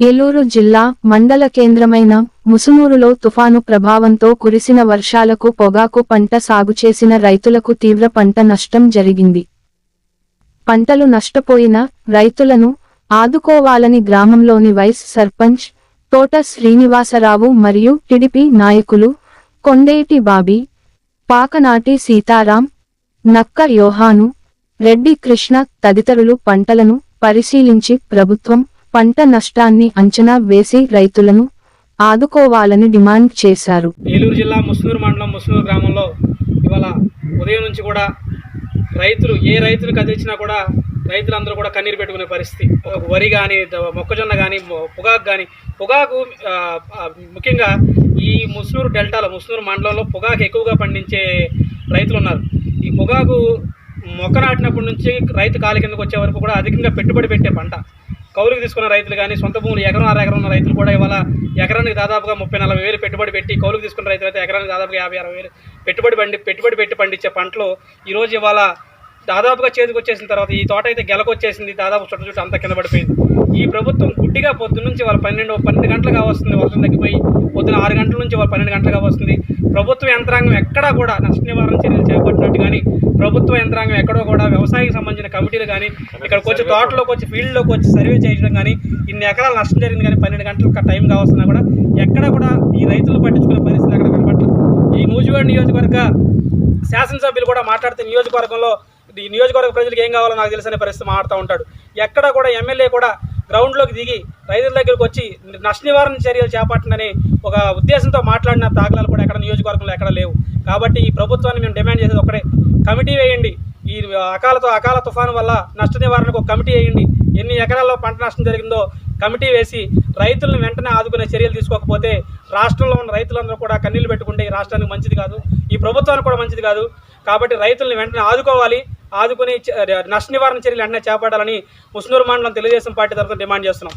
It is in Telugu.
ఏలూరు జిల్లా మండల కేంద్రమైన ముసునూరులో తుఫాను ప్రభావంతో కురిసిన వర్షాలకు పొగాకు పంట సాగు చేసిన రైతులకు తీవ్ర పంట నష్టం జరిగింది. పంటలు నష్టపోయిన రైతులను ఆదుకోవాలని గ్రామంలోని వైస్ సర్పంచ్ తోట శ్రీనివాసరావు మరియు టిడిపి నాయకులు కొండేటి బాబీ పాకనాటి సీతారాం నక్క యోహాను రెడ్డి కృష్ణ తదితరులు పంటలను పరిశీలించి ప్రభుత్వం పంట నష్టాన్ని అంచనా వేసి రైతులను ఆదుకోవాలని డిమాండ్ చేశారు. ఏలూరు జిల్లా ముస్నూరు మండలం ముస్నూరు గ్రామంలో ఇవాళ ఉదయం నుంచి కూడా రైతులు ఏ రైతులు కదిలించినా కూడా రైతులందరూ కూడా కన్నీరు పెట్టుకునే పరిస్థితి. వరి కానీ మొక్కజొన్న కానీ పొగాకు కానీ పొగాకు ముఖ్యంగా ఈ ముస్నూరు డెల్టాలో ముస్నూరు మండలంలో పొగాకు ఎక్కువగా పండించే రైతులు ఉన్నారు. ఈ పొగాకు మొక్క నాటినప్పటి నుంచి రైతు కాలి కిందకు వచ్చే వరకు కూడా అధికంగా పెట్టుబడి పెట్టే పంట. కౌలుకు తీసుకున్న రైతులు కానీ సొంత భూములు ఎకరం అర ఎకరం ఉన్న రైతులు కూడా ఇవాళ ఎకరానికి దాదాపుగా ముప్పై నలభై వేలు పెట్టుబడి పెట్టి కౌలుకు తీసుకున్న రైతులు అయితే ఎకరానికి దాదాపుగా యాభై అరవై వేలు పెట్టుబడి పండి పెట్టుబడి పెట్టి పండించే పంటలు ఈరోజు ఇవాళ దాదాపుగా చేతికి వచ్చేసిన తర్వాత ఈ తోట అయితే గెలకొచ్చేసింది దాదాపు చుట్ట చుట్టూ అంతా కింద పడిపోయింది. ఈ ప్రభుత్వం గుడ్డిగా పొద్దున్న నుంచి వాళ్ళ పన్నెండు పన్నెండు గంటలుగా వస్తుంది వర్షం తగ్గిపోయి పొద్దున ఆరు గంటల నుంచి వాళ్ళ పన్నెండు గంటలు వస్తుంది ప్రభుత్వ యంత్రాంగం ఎక్కడా కూడా నష్ట నివారణ చర్యలు చేపట్టినట్టు కానీ ప్రభుత్వ యంత్రాంగం ఎక్కడో కూడా వ్యవసాయానికి సంబంధించిన కమిటీలు కానీ ఇక్కడికి వచ్చి తోటలోకి వచ్చి ఫీల్డ్లోకి వచ్చి సర్వే చేయడం కానీ ఇన్ని ఎకరాలు నష్టం జరిగింది కానీ పన్నెండు గంటలకు టైం కావాల్సిన కూడా ఎక్కడ కూడా ఈ రైతులు పట్టించుకునే పరిస్థితి అక్కడ కనబడలేదు ఈ మూజువాడ నియోజకవర్గ శాసనసభ్యులు కూడా మాట్లాడితే నియోజకవర్గంలో ఈ నియోజకవర్గ ప్రజలకు ఏం కావాలో నాకు తెలిసిన పరిస్థితి మాట్లాడుతూ ఉంటాడు. ఎక్కడ కూడా ఎమ్మెల్యే కూడా గ్రౌండ్లోకి దిగి రైతుల దగ్గరికి వచ్చి నష్ట నివారణ చర్యలు చేపట్టనని ఒక ఉద్దేశంతో మాట్లాడిన దాఖలాలు కూడా ఎక్కడ నియోజకవర్గంలో ఎక్కడ లేవు. కాబట్టి ఈ ప్రభుత్వాన్ని మేము డిమాండ్ చేసేది ఒకటే. కమిటీ వేయండి. ఈ అకాలతో అకాల తుఫాను వల్ల నష్ట నివారణకు ఒక కమిటీ వేయండి. ఎన్ని ఎకరాల్లో పంట నష్టం జరిగిందో కమిటీ వేసి రైతులను వెంటనే ఆదుకునే చర్యలు తీసుకోకపోతే రాష్ట్రంలో ఉన్న రైతులందరూ కూడా కన్నీళ్ళు పెట్టుకుంటే ఈ రాష్ట్రానికి మంచిది కాదు. ఈ ప్రభుత్వానికి కూడా మంచిది కాదు. కాబట్టి రైతుల్ని వెంటనే ఆదుకోవాలి. ఆదుకుని నష్ట నివారణ చర్యలు వెంటనే చేపట్టాలని ముస్నూరు మండలం తెలుగుదేశం పార్టీ తరఫున డిమాండ్ చేస్తున్నాం.